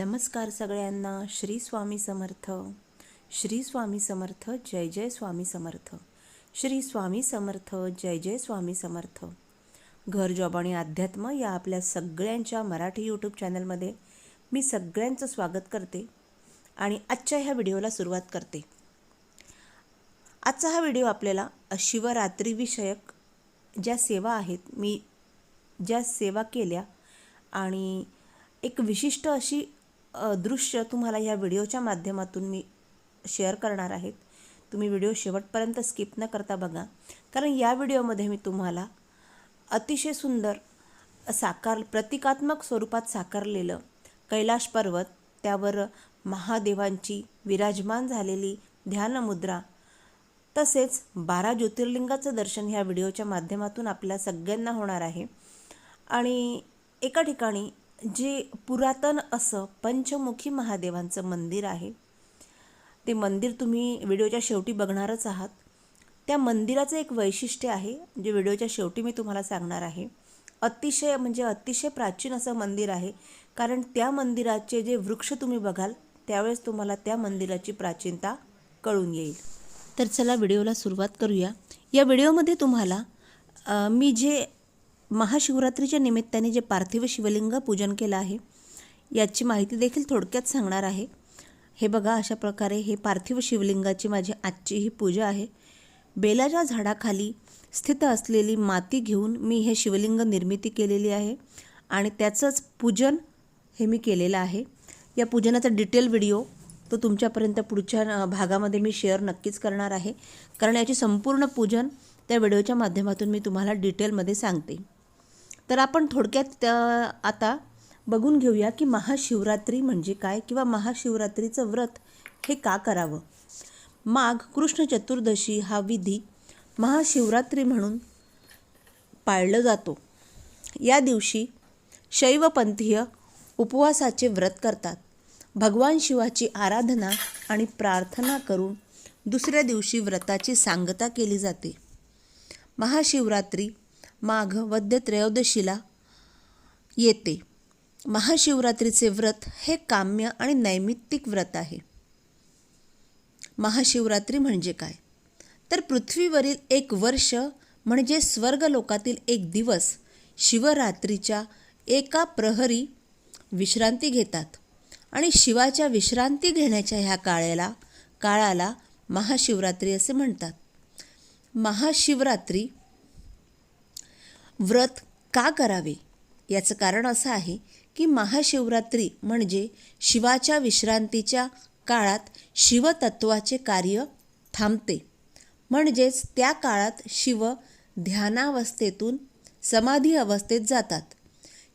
नमस्कार सगळ्यांना श्री स्वामी समर्थ. श्री स्वामी समर्थ जय जय स्वामी समर्थ. श्री स्वामी समर्थ जय जय स्वामी समर्थ. घर जॉब आणि अध्यात्म या आपल्या सगळ्यांच्या मराठी यूट्यूब चॅनलमध्ये मी सगळ्यांचं स्वागत करते आणि आजच्या ह्या व्हिडिओला सुरुवात करते. आजचा हा व्हिडिओ आपल्याला शिवरात्रीविषयक ज्या सेवा आहेत मी ज्या सेवा केल्या आणि एक विशिष्ट अशी दृश्य तुम्हाला या व्हिडिओच्या माध्यमातून मी शेअर करणार आहेत. तुम्ही व्हिडिओ शेवटपर्यंत स्किप न करता बघा. कारण या व्हिडिओमध्ये मी तुम्हाला अतिशय सुंदर साकार प्रतिकात्मक स्वरूपात साकारलेलं कैलाश पर्वत त्यावर महादेवांची विराजमान झालेली ध्यानमुद्रा तसेच बारा ज्योतिर्लिंगाचं दर्शन ह्या व्हिडिओच्या माध्यमातून आपल्या सगळ्यांना होणार आहे. आणि एका ठिकाणी जे पुरातन असं पंचमुखी महादेवांचं मंदिर आहे ते मंदिर तुम्ही व्हिडिओच्या शेवटी बघणारच आहात. त्या मंदिराचं एक वैशिष्ट्य आहे जे व्हिडिओच्या शेवटी मी तुम्हाला सांगणार आहे अतिशय म्हणजे अतिशय प्राचीन असं मंदिर आहे कारण त्या मंदिराचे जे वृक्ष तुम्ही बघाल त्यावेळेस तुम्हाला त्या मंदिराची प्राचीनता कळून येईल. तर चला व्हिडिओला सुरुवात करूया. या व्हिडिओमध्ये तुम्हाला मी जे महाशिवरात्रीच्या निमित्ताने जे पार्थिव शिवलिंग पूजन केलं आहे याची माहिती देखील थोडक्यात सांगणार आहे. हे बघा अशा प्रकारे हे पार्थिव शिवलिंगाची माझी आजची ही पूजा आहे. बेलाच्या झाडाखाली स्थित असलेली माती घेऊन मी हे शिवलिंग निर्मिती केलेली आहे आणि त्याचंच पूजन हे मी केलेलं आहे. या पूजनाचा डिटेल व्हिडिओ तो तुमच्यापर्यंत पुढच्या भागामध्ये मी शेअर नक्कीच करणार आहे. कारण याची संपूर्ण पूजन त्या व्हिडिओच्या माध्यमातून मी तुम्हाला डिटेलमध्ये सांगते. तर आपण थोडक्यात आता बघून घेऊया की महाशिवरात्री म्हणजे काय किंवा महाशिवरात्रीचं व्रत हे का करावं? माघ कृष्ण चतुर्दशी हा विधी महाशिवरात्री म्हणून पाळलं जातो. या दिवशी शैवपंथीय उपवासाचे व्रत करतात. भगवान शिवाची आराधना आणि प्रार्थना करून दुसऱ्या दिवशी व्रताची सांगता केली जाते. महाशिवरात्री माघ वद्य त्रयोदशीला येते. महाशिवरात्रीचे व्रत हे काम्य आणि नैमित्तिक व्रत आहे. महाशिवरात्री म्हणजे काय? तर पृथ्वीवरील एक वर्ष म्हणजे स्वर्गलोकातील एक दिवस शिवरात्रीच्या एका प्रहरी विश्रांती घेतात आणि शिवाच्या विश्रांती घेण्याच्या ह्या काळाला काळाला महाशिवरात्री असे म्हणतात. महाशिवरात्री व्रत का करावे? याचं कारण असं आहे की महाशिवरात्री म्हणजे शिवाच्या विश्रांतीच्या काळात शिवतत्वाचे कार्य थांबते. म्हणजेच त्या काळात शिव ध्यानावस्थेतून समाधी अवस्थेत जातात.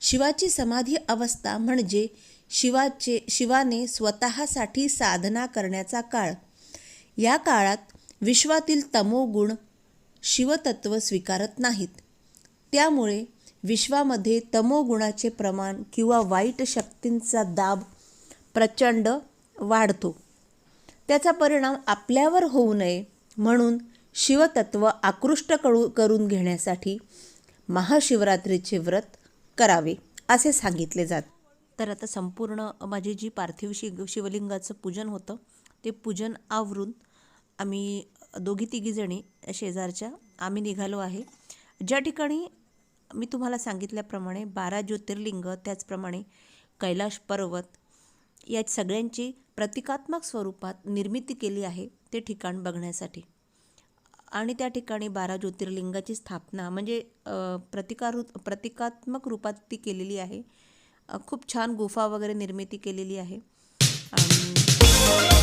शिवाची समाधी अवस्था म्हणजे शिवाचे शिवाने स्वतःसाठी साधना करण्याचा काळ. या काळात विश्वातील तमोगुण शिवतत्व स्वीकारत नाहीत. त्यामुळे विश्वामध्ये तमोगुणाचे प्रमाण किंवा वाईट शक्तींचा दाब प्रचंड वाढतो. त्याचा परिणाम आपल्यावर होऊ नये म्हणून शिवतत्व आकृष्ट करू करून घेण्यासाठी महाशिवरात्रीचे व्रत करावे असे सांगितले जात. तर आता संपूर्ण माझी जी पार्थिव शि शिवलिंगाचं पूजन होतं ते पूजन आवरून आम्ही दोघी तिघीजणी शेजारच्या आम्ही निघालो आहे. ज्या ठिकाणी मी तुम्हाला सांगितल्याप्रमाणे बारा ज्योतिर्लिंग त्याचप्रमाणे कैलाश पर्वत या सगळ्यांची प्रतिकात्मक स्वरूपात निर्मिती केली आहे ते ठिकाण बघण्यासाठी. आणि त्या ठिकाणी बारा ज्योतिर्लिंगाची स्थापना म्हणजे प्रतिकारू प्रतिकार प्रतिकात्मक रूपात ती केलेली आहे. खूप छान गुफा वगैरे निर्मिती केलेली आहे. आणि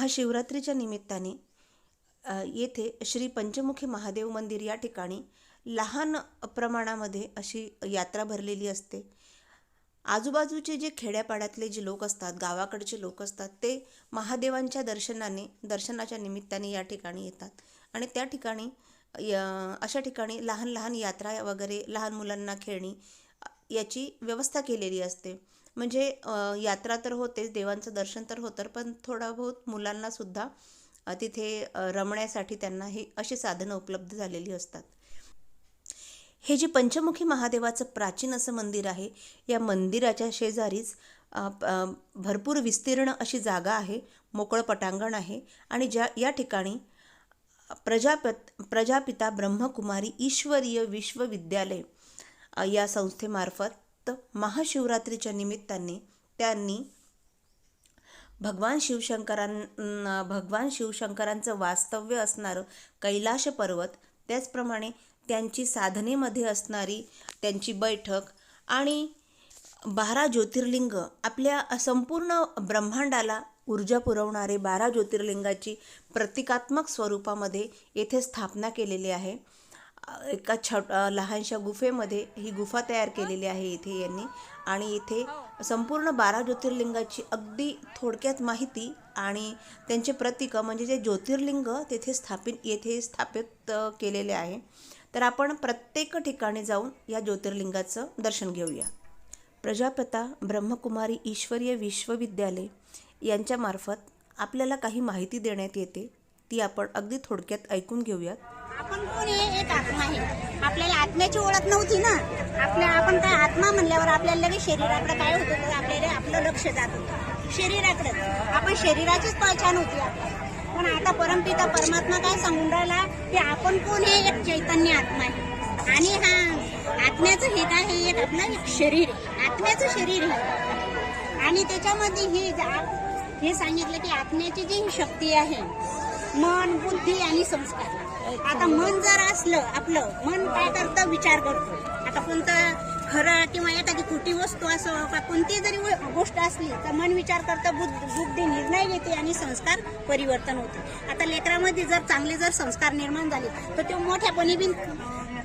महाशिवरात्रीच्या निमित्ताने येथे श्री पंचमुखी महादेव मंदिर या ठिकाणी लहान प्रमाणामध्ये अशी यात्रा भरलेली असते. आजूबाजूचे जे खेड्यापाड्यातले जे लोक असतात गावाकडचे लोक असतात ते महादेवांच्या दर्शनाने दर्शनाच्या निमित्ताने या ठिकाणी येतात. आणि त्या ठिकाणी अशा ठिकाणी लहान लहान यात्रा वगैरे लहान मुलांना खेळणी याची व्यवस्था केलेली असते. म्हणजे यात्रा तर होतेच देवांचं दर्शन तर होतं पण थोडा बहुत मुलांनासुद्धा तिथे रमण्यासाठी त्यांना हे अशी साधनं उपलब्ध झालेली असतात. हे जे पंचमुखी महादेवाचं प्राचीन असं मंदिर आहे या मंदिराच्या शेजारीच भरपूर विस्तीर्ण अशी जागा आहे मोकळं पटांगण आहे आणि ज्या या ठिकाणी प्रजापत प्रजापिता ब्रह्मकुमारी ईश्वरीय विश्वविद्यालय या संस्थेमार्फत तर महाशिवरात्रीच्या निमित्ताने त्यांनी भगवान शिवशंकरां भगवान शिवशंकरांचं वास्तव्य असणारं कैलाश पर्वत त्याचप्रमाणे त्यांची साधनेमध्ये असणारी त्यांची बैठक आणि बारा ज्योतिर्लिंग आपल्या संपूर्ण ब्रह्मांडाला ऊर्जा पुरवणारे बारा ज्योतिर्लिंगाची प्रतिकात्मक स्वरूपामध्ये येथे स्थापना केलेली आहे. एका छोट लहानशा गुफेमध्ये ही गुफा तयार केलेली आहे इथे यांनी. आणि इथे संपूर्ण बारा ज्योतिर्लिंगाची अगदी थोडक्यात माहिती आणि त्यांचे प्रतिकं म्हणजे जे ज्योतिर्लिंग तेथे स्थापित येथे स्थापित केलेले आहे. तर आपण प्रत्येक ठिकाणी जाऊन या ज्योतिर्लिंगाचं दर्शन घेऊया. प्रजापता ब्रह्मकुमारी ईश्वरीय विश्वविद्यालय यांच्यामार्फत आपल्याला काही माहिती देण्यात येते ती आपण अगदी थोडक्यात ऐकून घेऊयात. आपण कोण आहे? एक आत्मा आहे. आपल्याला आत्म्याची ओळख नव्हती ना. आपल्या आपण काय आत्मा म्हणल्यावर आपल्याला लगेच शरीराकडे काय होतं? तर आपल्याला आपलं लक्ष जात. होतं शरीराकडे. आपण शरीराचीच पहचान होती आपल्याला पण आता परमपिता परमात्मा काय सांगून राहिला? की आपण कोण आहे? एक चैतन्य आत्मा आहे. आणि हा आत्म्याचं हे काय हे एक आपलं एक शरीर आत्म्याचं शरीर आहे. आणि त्याच्यामध्ये हे जा- हे सांगितलं की आत्म्याची जी शक्ती आहे मन बुद्धी आणि संस्कार. आता मन जर असलं आपलं मन काय करतं विचार करतो. आता कोणतं खरं किंवा एखादी खोटी वस्तू असो का कोणती जरी गोष्ट असली तर मन विचार करतं बुद्ध- बुद्धी निर्णय घेते आणि संस्कार परिवर्तन होते. आता लेकरामध्ये जर चांगले जर संस्कार निर्माण झाले तर तो मोठ्यापणी बिन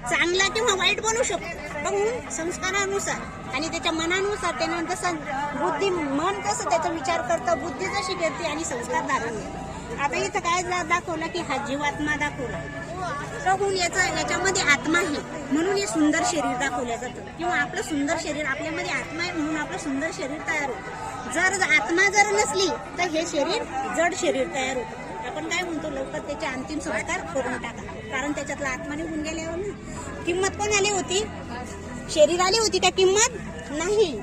चांगला किंवा वाईट बनू शकतो. पण संस्कारानुसार आणि त्याच्या मनानुसार त्यानं जसं बुद्धी मन कसं त्याचा विचार करतं बुद्धी जशी करते आणि संस्कार धारण होते. आता इथं काय दाखवलं की हा जीवात्मा दाखवला. बघून याचं याच्यामध्ये आत्मा आहे. म्हणून हे सुंदर शरीर दाखवलं जातं. किंवा आपलं सुंदर शरीर आपल्यामध्ये आत्मा आहे म्हणून आपलं सुंदर शरीर तयार होतं. जर आत्मा जर नसली तर हे शरीर जड शरीर तयार होतं. आपण काय म्हणतो लवकर त्याचे अंतिम संस्कार करून टाका. कारण त्याच्यातला आत्मा निघून गेल्यावर ना किंमत कोणाली होती? शरीराली होती का किंमत? नाही.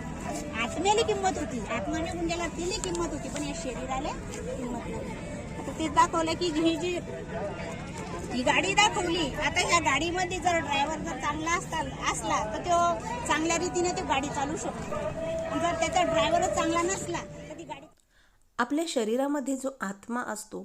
आत्म्याला किंमत होती. आत्मा निघून गेला तिला किंमत होती. पण या शरीराला किंमत नाही. ते दाखवलं की ही जी ही गाडी दाखवली आता ह्या गाडीमध्ये जर ड्रायव्हर जर चांगला असता असला तर तो चांगल्या रीतीने तो गाडी चालू शकतो. जर त्याचा ड्रायव्हरच चांगला नसला तर ती गाडी आपल्या शरीरामध्ये जो आत्मा असतो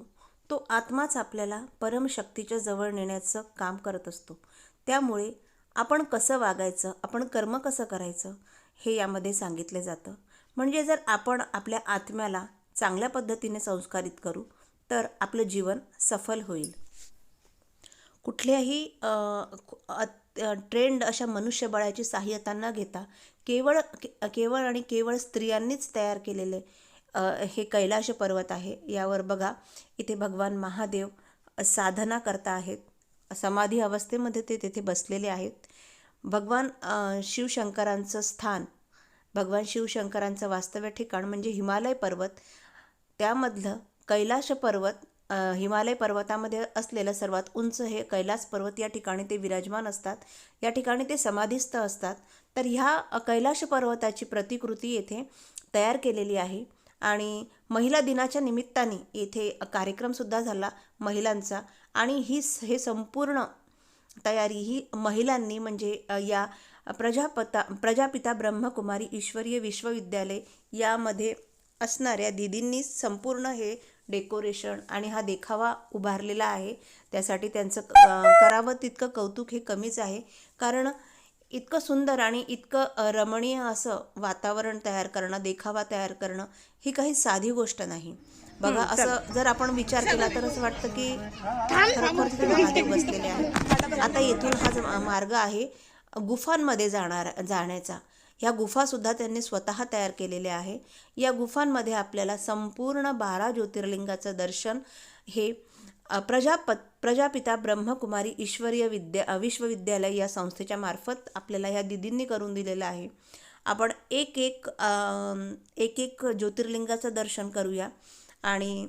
तो आत्माच आपल्याला परमशक्तीच्या जवळ नेण्याचं काम करत असतो. त्यामुळे आपण कसं वागायचं आपण कर्म कसं करायचं हे यामध्ये सांगितलं जातं. म्हणजे जर आपण आपल्या आत्म्याला चांगल्या पद्धतीने संस्कारित करू तर आपलं जीवन सफल होईल. कुठल्याही ट्रेंड अशा मनुष्यबळाची सहाय्यता न घेता केवळ केवळ आणि केवळ स्त्रियांनीच तयार केलेले हे कैलाश पर्वत आहे. यावर बघा इथे भगवान महादेव साधना करता आहेत. समाधी अवस्थेमध्ये ते तेथे बसलेले आहेत. भगवान शिवशंकरांचं स्थान भगवान शिवशंकरांचं वास्तव्य ठिकाण म्हणजे हिमालय पर्वत त्यामधलं कैलाश पर्वत हिमालय पर्वतामध्ये असलेलं सर्वात उंच हे कैलास पर्वत या ठिकाणी ते विराजमान असतात. या ठिकाणी ते समाधीस्थ असतात. तर ह्या कैलाश पर्वताची प्रतिकृती येथे तयार केलेली आहे आणि महिला दिनाच्या निमित्ताने येथे कार्यक्रमसुद्धा झाला महिलांचा आणि ही स- हे संपूर्ण तयारी ही महिलांनी म्हणजे या प्रजापता प्रजापिता ब्रह्मकुमारी ईश्वरीय विश्वविद्यालय यामध्ये असणाऱ्या दिदींनी संपूर्ण हे डेकोरेशन आणि हा देखावा उभारलेला आहे. त्यासाठी त्यांचं करावं तितकं कौतुक हे कमीच आहे. कारण इतकं सुंदर आणि इतकं रमणीय असं वातावरण तयार करणं देखावा तयार करणं ही काही साधी गोष्ट नाही. बघा असं जर आपण विचार केला तर असं वाटतं की खरोखर तिथे महादेव बसलेले आहेत. आता येथून हा मार्ग आहे गुफांमध्ये जाणार जाण्याचा. ह्या गुफासुद्धा त्यांनी स्वतः तयार केलेल्या आहे. या गुफांमध्ये आपल्याला संपूर्ण बारा ज्योतिर्लिंगाचं दर्शन हे प्रजापत प्रजापिता ब्रह्मकुमारी ईश्वरीय विद्या विश्वविद्यालय या संस्थेच्या मार्फत आपल्याला ह्या दिदींनी करून दिलेलं आहे. आपण एक एक एक एक ज्योतिर्लिंगाचं दर्शन करूया. आणि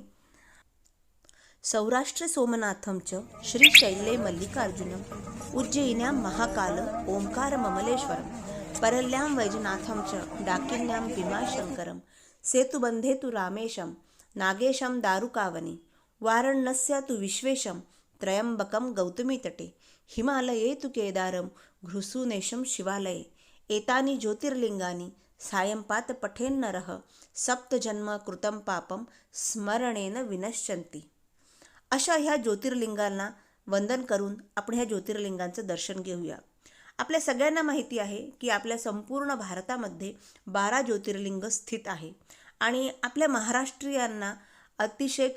सौराष्ट्र सोमनाथमचं श्री शैले मल्लिकार्जुन उज्जयिन्या महाकाल ओंकार ममलेश्वरम. परल्यां वैजनाथं च डाकिन्यां भीमाशङ्करं सेतुबन्धे तु रामेशं नागेशं दारुकावने वारण्यस्य तु विश्वेशं त्रयम्बकं गौतमीतटे हिमालये तु केदारं घृसूनेशं शिवालये एतानि ज्योतिर्लिङ्गानि सायंपात पठेन्नरः सप्तजन्म कृतं पापं स्मरणेन विनश्यन्ति। अशा ह्या ज्योतिर्लिंगांना वंदन करून आपण ह्या ज्योतिर्लिंगांचं दर्शन घेऊया। आपल्या सगळ्यांना माहिती आहे की आपल्या संपूर्ण भारतामध्ये बारा ज्योतिर्लिंग स्थित आहे. आणि आपल्या महाराष्ट्रीयांना अतिशय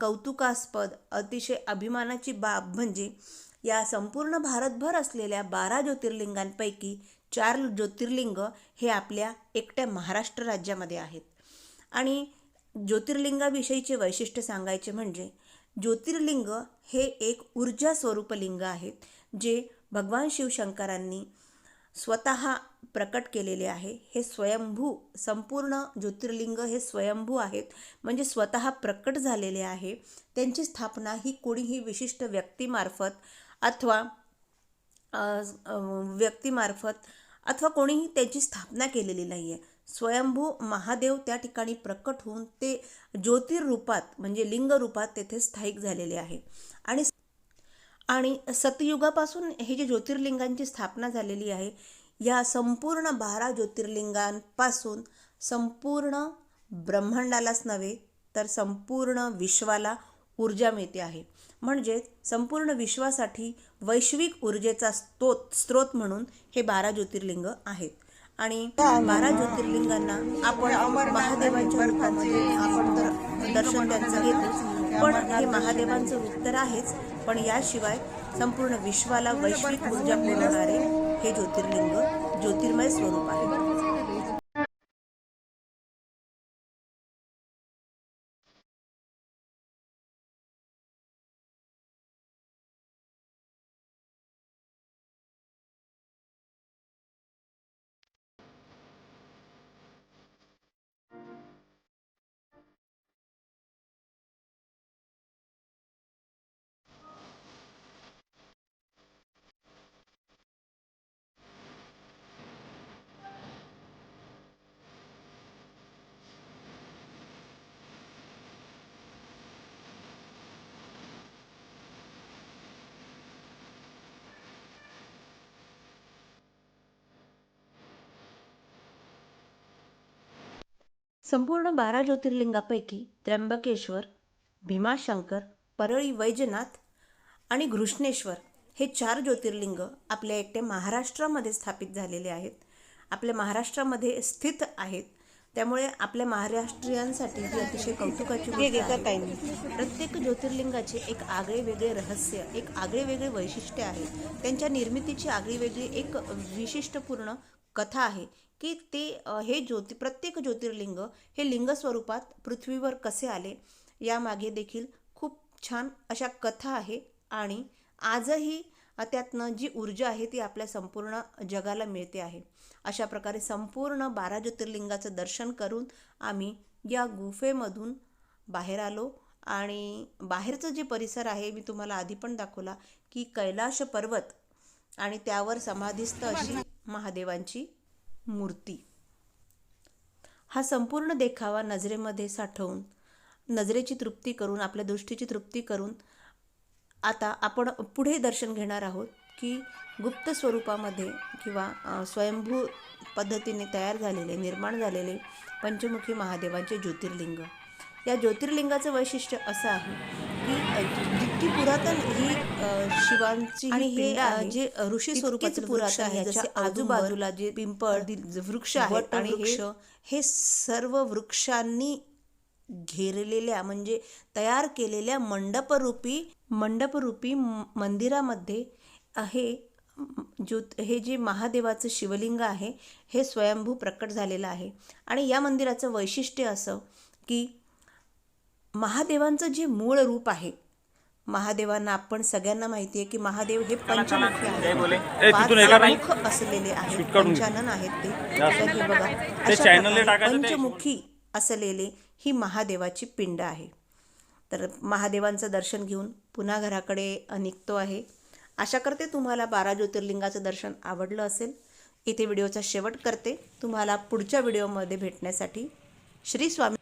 कौतुकास्पद अतिशय अभिमानाची बाब म्हणजे या संपूर्ण भारतभर असलेल्या बारा ज्योतिर्लिंगांपैकी चार ज्योतिर्लिंग हे आपल्या एकट्या महाराष्ट्र राज्यामध्ये आहेत. आणि ज्योतिर्लिंगाविषयीचे वैशिष्ट्य सांगायचे म्हणजे ज्योतिर्लिंग हे एक ऊर्जा स्वरूप लिंग आहेत जे भगवान शिवशंकरांनी स्वतः प्रकट केलेले आहे. हे स्वयंभू संपूर्ण ज्योतिर्लिंग हे स्वयंभू आहेत. म्हणजे स्वतः प्रकट झालेले आहे. त्यांची स्थापना ही कोणीही विशिष्ट व्यक्तीमार्फत अथवा व्यक्तीमार्फत अथवा कोणीही त्यांची स्थापना केलेली नाही आहे स्वयंभू महादेव त्या ठिकाणी प्रकट होऊन ते ज्योतिर्रूपात म्हणजे लिंग रूपात तेथे स्थायिक झालेले आहे. आणि आणि सतयुगापासून हे जे ज्योतिर्लिंगांची स्थापना झालेली आहे या संपूर्ण बारा ज्योतिर्लिंगांपासून संपूर्ण ब्रह्मांडालाच नव्हे तर संपूर्ण विश्वाला ऊर्जा मिळते आहे. म्हणजे संपूर्ण विश्वासाठी वैश्विक ऊर्जेचा स्त्रोत स्त्रोत म्हणून हे बारा ज्योतिर्लिंग आहेत. आणि बारा ज्योतिर्लिंगांना आपण महादेवांच्या रूपामध्ये आपण तर दर्शन त्यांचं घेतो पण हे महादेवांचं रूप तर आहेच. पण याशिवाय संपूर्ण विश्वाला वैश्विक ऊर्जा पुरवणारे हे ज्योतिर्लिंग ज्योतिर्मय स्वरूप आहे. संपूर्ण बारा ज्योतिर्लिंगापैकी त्र्यंबकेश्वर भीमाशंकर परळी वैजनाथ आणि घृष्णेश्वर हे चार ज्योतिर्लिंग आपल्या एकट्या महाराष्ट्रामध्ये स्थापित झालेले आहेत. आपल्या महाराष्ट्रामध्ये स्थित आहेत. त्यामुळे आपल्या महाराष्ट्रीयांसाठी ही अतिशय कौतुकाची. प्रत्येक ज्योतिर्लिंगाचे एक आगळे वेगळे रहस्य एक आगळे वेगळे वैशिष्ट्य आहे. त्यांच्या निर्मितीची आगळी वेगळी एक विशिष्टपूर्ण कथा आहे की ते हे ज्योति प्रत्येक ज्योतिर्लिंग हे लिंग स्वरूपात पृथ्वीवर कसे आले यामागे देखील खूप छान अशा कथा आहे. आणि आजही त्यातनं जी ऊर्जा आहे ती आपल्या संपूर्ण जगाला मिळते आहे. अशा प्रकारे संपूर्ण बारा ज्योतिर्लिंगाचं दर्शन करून आम्ही या गुफेमधून बाहेर आलो. आणि बाहेरचं जे परिसर आहे मी तुम्हाला आधी पण दाखवला की कैलाश पर्वत आणि त्यावर समाधिस्थ अशी महादेवांची मूर्ती. हा संपूर्ण देखावा नजरेमध्ये साठवून नजरेची तृप्ती करून आपल्या दृष्टीची तृप्ती करून आता आपण पुढे दर्शन घेणार आहोत की गुप्त स्वरूपामध्ये किंवा स्वयंभू पद्धतीने तयार झालेले निर्माण झालेले पंचमुखी महादेवांचे ज्योतिर्लिंग. या ज्योतिर्लिंगाचं वैशिष्ट्य असं आहे की अ, जितकी पुरातन ही शिवांची आणि हे जे ऋषी स्वरूपाचे पुरातन आहे. जसे आजूबाजूला जे पिंपळ वृक्ष आहेत आणि हे हे सर्व वृक्षांनी घेरलेल्या म्हणजे तयार केलेल्या मंडपरूपी मंडपरूपी मंदिरामध्ये हे ज्योत हे जे महादेवाचं शिवलिंग आहे हे स्वयंभू प्रकट झालेलं आहे. आणि या मंदिराचं वैशिष्ट्य असं की महादेवांचं जे मूळ रूप आहे महादेवांना आपण सगळ्यांना माहिती आहे की महादेव हे पंचमुखी आहेत. पाच. मुख असलेले आहेत. पंचानन आहेत ते. तर हे बघा. ते अशा प्रकारे. पंचमुखी असलेले ही महादेवाची पिंड आहे. तर महादेवांचं दर्शन घेऊन पुन्हा घराकडे निघतो आहे. आशा करते तुम्हाला बारा ज्योतिर्लिंगाचं दर्शन आवडलं असेल. इथे व्हिडिओचा शेवट करते. तुम्हाला पुढच्या व्हिडिओमध्ये भेटण्यासाठी श्री स्वामी